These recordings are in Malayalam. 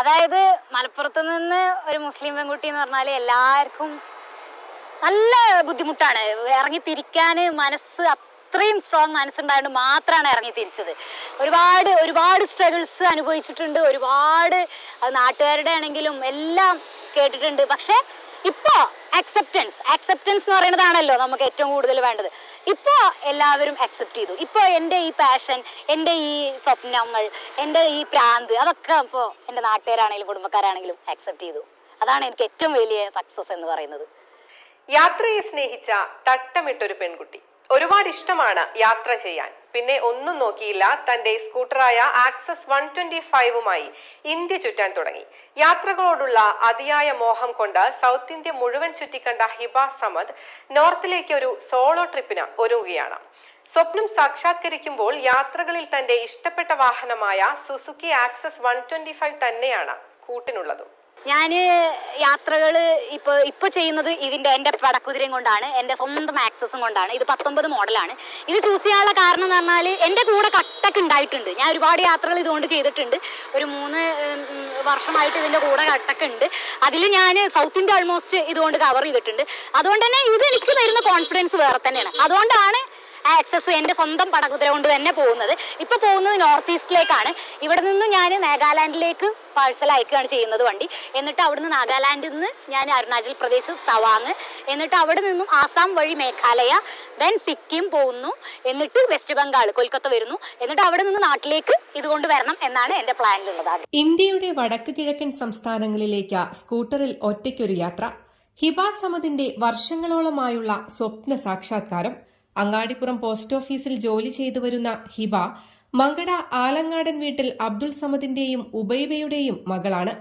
അതായത് മലപ്പുറത്ത് നിന്ന് ഒരു മുസ്ലിം പെൺകുട്ടി എന്ന് പറഞ്ഞാൽ എല്ലാവർക്കും നല്ല ബുദ്ധിമുട്ടാണ്. ഇറങ്ങി തിരിക്കാൻ മനസ്സ് അത്രയും സ്ട്രോങ് മനസ്സുണ്ടായതുകൊണ്ട് മാത്രമാണ് ഇറങ്ങി തിരിച്ചത് ഒരുപാട് ഒരുപാട് സ്ട്രഗിൾസ് അനുഭവിച്ചിട്ടുണ്ട്. ഒരുപാട് നാട്ടുകാരുടെ ആണെങ്കിലും എല്ലാം കേട്ടിട്ടുണ്ട്. പക്ഷെ ഇപ്പോ അക്സെപ്റ്റൻസ് അക്സെപ്റ്റൻസ് എന്ന് പറയുന്നതാണല്ലോ നമുക്ക് ഏറ്റവും കൂടുതൽ വേണ്ടത്. ഇപ്പോൾ എല്ലാവരും അക്സെപ്റ്റ് ചെയ്തു. ഇപ്പോൾ എന്റെ ഈ പാഷൻ എന്റെ ഈ സ്വപ്നങ്ങൾ എന്റെ ഈ പ്രാന്ത് അതൊക്കെ ഇപ്പോൾ എന്റെ നാട്ടുകാരാണെങ്കിലും കുടുംബക്കാരാണെങ്കിലും അക്സെപ്റ്റ് ചെയ്തു. അതാണ് എനിക്ക് ഏറ്റവും വലിയ സക്സസ് എന്ന് പറയുന്നത്. യാത്രയെ സ്നേഹിച്ച തട്ടമിട്ടൊരു പെൺകുട്ടി. ഒരുപാട് ഇഷ്ടമാണ് യാത്ര ചെയ്യാൻ. പിന്നെ ഒന്നും നോക്കിയില്ല തന്റെ സ്കൂട്ടറായ ആക്സസ് വൺ ട്വന്റി ഫൈവുമായി ഇന്ത്യ ചുറ്റാൻ തുടങ്ങി. യാത്രകളോടുള്ള അതിയായ മോഹം കൊണ്ട് സൗത്ത് ഇന്ത്യ മുഴുവൻ ചുറ്റിക്കണ്ട ഹിബ സമദ് നോർത്തിലേക്ക് ഒരു സോളോ ട്രിപ്പിന് ഒരുങ്ങുകയാണ്. സ്വപ്നം സാക്ഷാത്കരിക്കുമ്പോൾ യാത്രകളിൽ തന്റെ ഇഷ്ടപ്പെട്ട വാഹനമായ സുസുക്കി ആക്സസ് വൺ തന്നെയാണ് കൂട്ടിനുള്ളതും. ഞാൻ യാത്രകൾ ഇപ്പോൾ ഇപ്പോൾ ചെയ്യുന്നത് ഇതിന്റെ എന്റെ പടക്കുതിരയും കൊണ്ടാണ് എന്റെ സ്വന്തം ആക്സസും കൊണ്ടാണ്. ഇത് പത്തൊമ്പത് മോഡലാണ്. ഇത് ചൂസ് ചെയ്യാനുള്ള കാരണം എന്ന് പറഞ്ഞാൽ എന്റെ കൂടെ കട്ടക്ക് ഉണ്ടായിട്ടുണ്ട്. ഞാൻ ഒരുപാട് യാത്രകൾ ഇതുകൊണ്ട് ചെയ്തിട്ടുണ്ട്. ഒരു മൂന്ന് വർഷമായിട്ട് ഇതിന്റെ കൂടെ കട്ടക്ക് ഉണ്ട്. അതിൽ ഞാൻ സൗത്ത് ഇന്ത്യ ഓൾമോസ്റ്റ് ഇതുകൊണ്ട് കവർ ചെയ്തിട്ടുണ്ട്. അതുകൊണ്ട് തന്നെ ഇത് എനിക്ക് തരുന്ന കോൺഫിഡൻസ് വേറെ തന്നെയാണ്. അതുകൊണ്ടാണ് ആക്സസ് എന്റെ സ്വന്തം പടകുതിര കൊണ്ട് തന്നെ പോകുന്നത്. ഇപ്പൊ പോകുന്നത് നോർത്ത് ഈസ്റ്റിലേക്കാണ്. ഇവിടെ നിന്ന് ഞാൻ നാഗാലാൻഡിലേക്ക് പാഴ്സൽ അയക്കുകയാണ് ചെയ്യുന്നത് വണ്ടി. എന്നിട്ട് അവിടുന്ന് നാഗാലാൻഡിൽ നിന്ന് ഞാൻ അരുണാചൽ പ്രദേശ് തവാങ്. എന്നിട്ട് അവിടെ നിന്നും ആസാം വഴി മേഘാലയ ദെൻ സിക്കിം പോകുന്നു. എന്നിട്ട് വെസ്റ്റ് ബംഗാൾ കൊൽക്കത്ത വരുന്നു. എന്നിട്ട് അവിടെ നിന്ന് നാട്ടിലേക്ക് ഇതുകൊണ്ട് വരണം എന്നാണ് എന്റെ പ്ലാനിലുള്ളത് ഇന്ത്യയുടെ വടക്ക് കിഴക്കൻ സംസ്ഥാനങ്ങളിലേക്ക് സ്കൂട്ടറിൽ ഒറ്റയ്ക്കൊരു യാത്ര. ഹിബ സമദിന്റെ വർഷങ്ങളോളമായുള്ള സ്വപ്ന സാക്ഷാത്കാരം. അങ്ങാടിപ്പുറം പോസ്റ്റ് ഓഫീസിൽ ജോലി ചെയ്തു വരുന്ന ഹിബ മങ്കട ആലങ്ങാടൻ വീട്ടിൽ അബ്ദുൾ സമദിന്റെയും ഉബൈബയുടെയും മകളാണ്.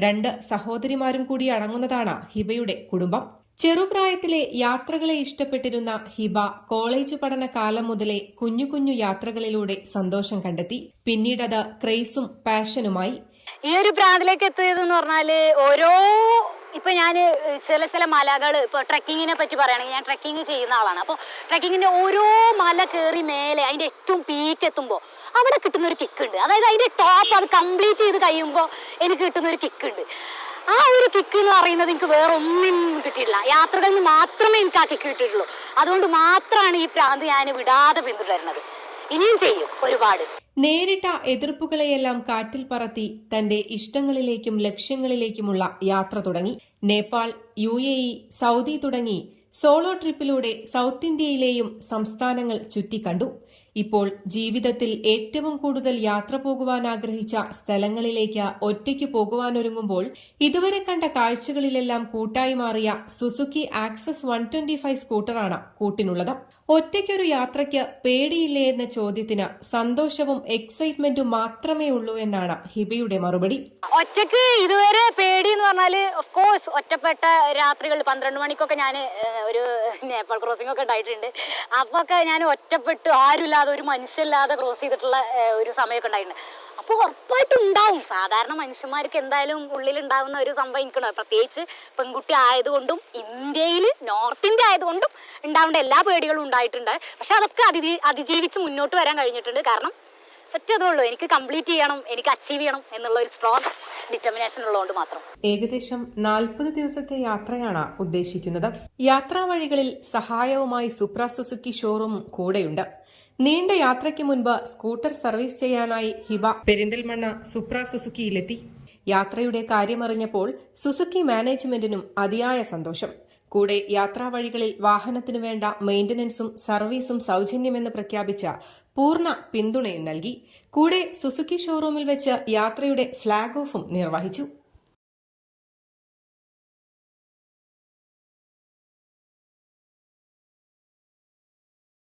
രണ്ട് സഹോദരിമാരും കൂടി അടങ്ങുന്നതാണ് ഹിബയുടെ കുടുംബം. ചെറുപ്രായത്തിലെ യാത്രകളെ ഇഷ്ടപ്പെട്ടിരുന്ന ഹിബ കോളേജ് പഠന കാലം മുതലേ കുഞ്ഞു കുഞ്ഞു യാത്രകളിലൂടെ സന്തോഷം കണ്ടെത്തി. പിന്നീടത് ക്രേസും പാഷനുമായി. ഈ ഒരു പ്രാന്തിലേക്ക് എത്തിയത് എന്ന് പറഞ്ഞാൽ ഓരോ ഇപ്പൊ ഞാൻ ചില ചില മലകൾ ഇപ്പൊ ട്രക്കിങ്ങിനെ പറ്റി പറയുകയാണെങ്കിൽ ഞാൻ ട്രക്കിങ് ചെയ്യുന്ന ആളാണ്. അപ്പോൾ ട്രക്കിങ്ങിന്റെ ഓരോ മല കയറി മേലെ അതിന്റെ ഏറ്റവും പീക്ക് എത്തുമ്പോൾ അവിടെ കിട്ടുന്ന ഒരു കിക്ക് ഉണ്ട്. അതായത് അതിന്റെ ടോപ്പ് അത് കംപ്ലീറ്റ് ചെയ്ത് കഴിയുമ്പോൾ എനിക്ക് കിട്ടുന്ന ഒരു കിക്ക് ഉണ്ട്. ആ ഒരു കിക്ക് എന്ന് പറയുന്നത് എനിക്ക് വേറെ ഒന്നും കിട്ടിയിട്ടില്ല. യാത്രകളിൽ നിന്ന് മാത്രമേ എനിക്ക് ആ കിക്ക് കിട്ടിയിട്ടുള്ളൂ. അതുകൊണ്ട് മാത്രമാണ് ഈ പ്രാന്ത് ഞാൻ വിടാതെ പിന്തുടരുന്നത്. ഇനിയും ചെയ്യും ഒരുപാട്. നേരിട്ട എതിർപ്പുകളെയെല്ലാം കാറ്റിൽ പറത്തി തന്റെ ഇഷ്ടങ്ങളിലേക്കും ലക്ഷ്യങ്ങളിലേക്കുമുള്ള യാത്ര തുടങ്ങി. Nepal U A E Saudi തുടങ്ങി. സോളോ ട്രിപ്പിലൂടെ സൗത്ത് ഇന്ത്യയിലെയും സംസ്ഥാനങ്ങൾ ചുറ്റിക്കണ്ടു. ഇപ്പോൾ ജീവിതത്തിൽ ഏറ്റവും കൂടുതൽ യാത്ര പോകുവാൻ ആഗ്രഹിച്ച സ്ഥലങ്ങളിലേക്ക് ഒറ്റയ്ക്ക് പോകുവാനൊരുങ്ങുമ്പോൾ ഇതുവരെ കണ്ട കാഴ്ചകളിലെല്ലാം കൂട്ടായി മാറിയ Suzuki Access one twenty five സ്കൂട്ടറാണ് കൂട്ടിനുള്ളത്. ഒറ്റയ്ക്കൊരു യാത്രയ്ക്ക് പേടിയില്ലേ എന്ന ചോദ്യത്തിന് സന്തോഷവും എക്സൈറ്റ്മെന്റും മാത്രമേ ഉള്ളൂ എന്നാണ് ഹിബയുടെ മറുപടി. ഒറ്റയ്ക്ക് ഇതുവരെ പേടി എന്ന് പറഞ്ഞാൽ ഓഫ് കോഴ്സ് ഒറ്റപ്പെട്ട രാത്രികൾ പന്ത്രണ്ട് മണിക്കൊക്കെ ഞാൻ ഒരു നേപ്പാൾ ക്രോസിംഗ് ഒക്കെ ഉണ്ടായിട്ടുണ്ട്. അപ്പൊ ഞാൻ ഒറ്റപ്പെട്ട് ആരുമില്ലാതെ ഒരു മനുഷ്യല്ലാതെ ക്രോസ് ചെയ്തിട്ടുള്ള ഒരു സമയമൊക്കെ ഉണ്ടായിട്ടുണ്ട്. അപ്പോൾ ഉറപ്പായിട്ടും ഉണ്ടാവും സാധാരണ മനുഷ്യന്മാർക്ക് എന്തായാലും ഉള്ളിൽ ഉണ്ടാവുന്ന ഒരു സംഭവം എനിക്കണോ പ്രത്യേകിച്ച് പെൺകുട്ടി ആയതുകൊണ്ടും ഇന്ത്യയിൽ നോർത്ത് ഇന്ത്യ ആയതുകൊണ്ടും ഉണ്ടാവേണ്ട എല്ലാ പേടികളും ഉണ്ടായിട്ടുണ്ട്. പക്ഷെ അതൊക്കെ അതി അതിജീവിച്ച് മുന്നോട്ട് വരാൻ കഴിഞ്ഞിട്ടുണ്ട്. കാരണം ഒറ്റതേ ഉള്ളൂ എനിക്ക് കംപ്ലീറ്റ് ചെയ്യണം എനിക്ക് അച്ചീവ് ചെയ്യണം എന്നുള്ള ഒരു സ്ട്രോങ് ഡിറ്റർമിനേഷൻ ഉള്ളതുകൊണ്ട് മാത്രം. ഏകദേശം നാൽപ്പത് ദിവസത്തെ യാത്രയാണ് ഉദ്ദേശിക്കുന്നത്. യാത്രാ വഴികളിൽ സഹായവുമായി സുപ്ര സുസുക്കി ഷോറൂം കൂടെയുണ്ട്. നീണ്ട യാത്രയ്ക്ക് മുൻപ് സ്കൂട്ടർ സർവീസ് ചെയ്യാനായി ഹിബ പെരിന്തൽമണ്ണ സുപ്ര സുസുക്കിയിലെത്തി യാത്രയുടെ കാര്യമറിഞ്ഞപ്പോൾ സുസുക്കി മാനേജ്മെന്റിനും അതിയായ സന്തോഷം. കൂടെ യാത്രാവഴികളിൽ വാഹനത്തിനു വേണ്ട മെയിന്റനൻസും സർവീസും സൗജന്യമെന്ന് പ്രഖ്യാപിച്ച പൂർണ പിന്തുണയും നൽകി. കൂടെ സുസുക്കി ഷോറൂമിൽ വെച്ച് യാത്രയുടെ ഫ്ളാഗ് ഓഫും നിർവഹിച്ചു.